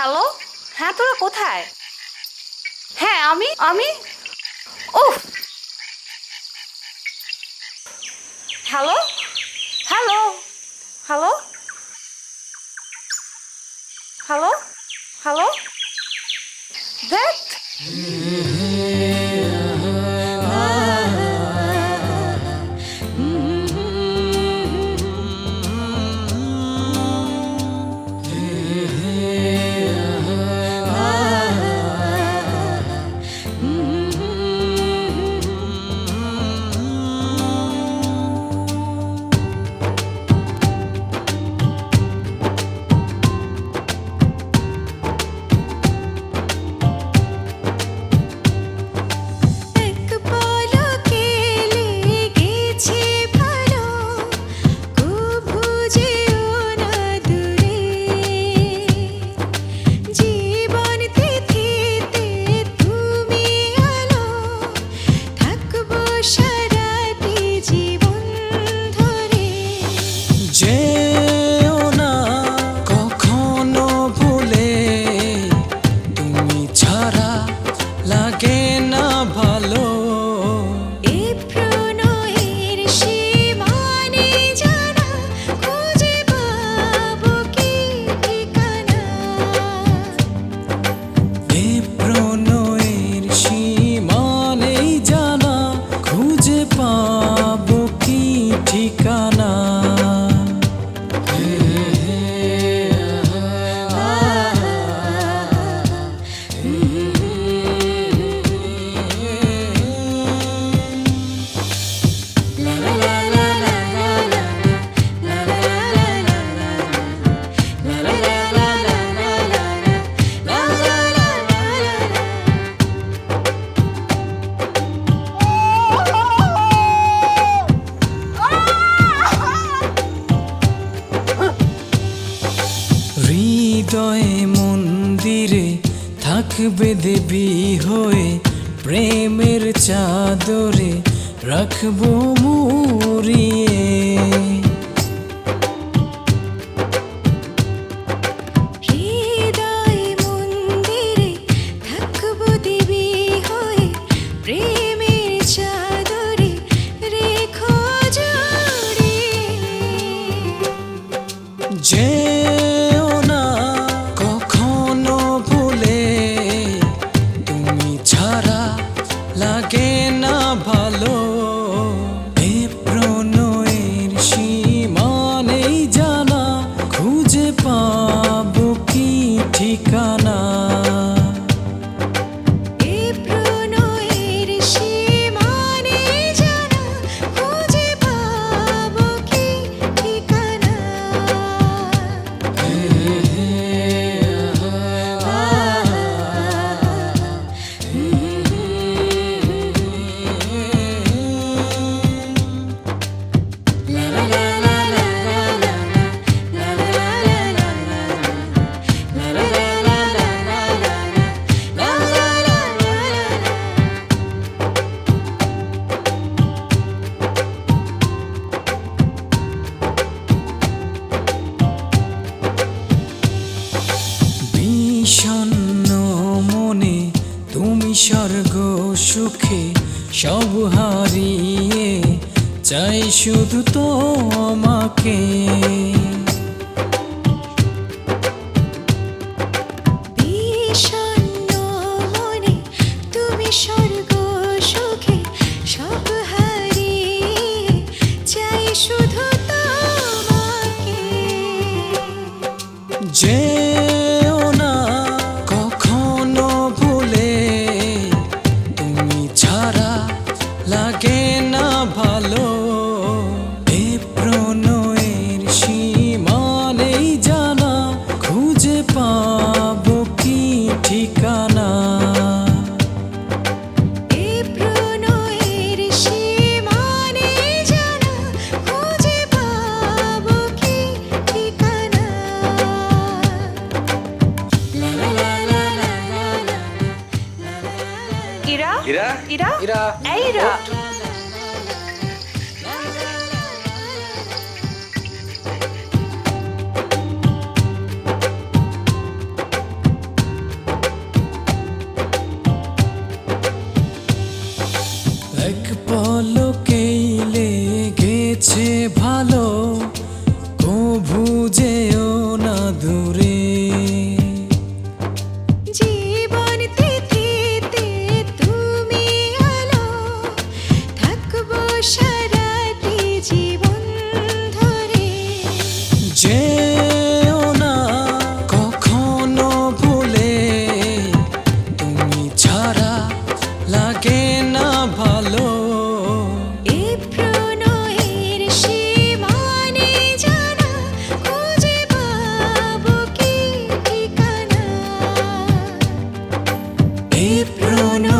Hello হ্যাঁ তোরা কোথায়? হ্যাঁ আমি আমি? ও hello hello hello hello hello দেখ পাবো কি ঠিকানা? হৃদয়ে মন্দিরে থাকবে দেবী হয়ে প্রেমের চাদরে রাখব মুড়িয়ে। লাগে না ভালো। এ প্রণয়ের সীমানেই জানা খুঁজে পাবো কি ঠিকানা? তুমি স্বর্গ সুখে সব হারিয়ে চাই শুধু তোমাকে বিষণ্ণ মনে ইরা ইরা? ইরা ইরা? এই ইরা এই প্রণয়ের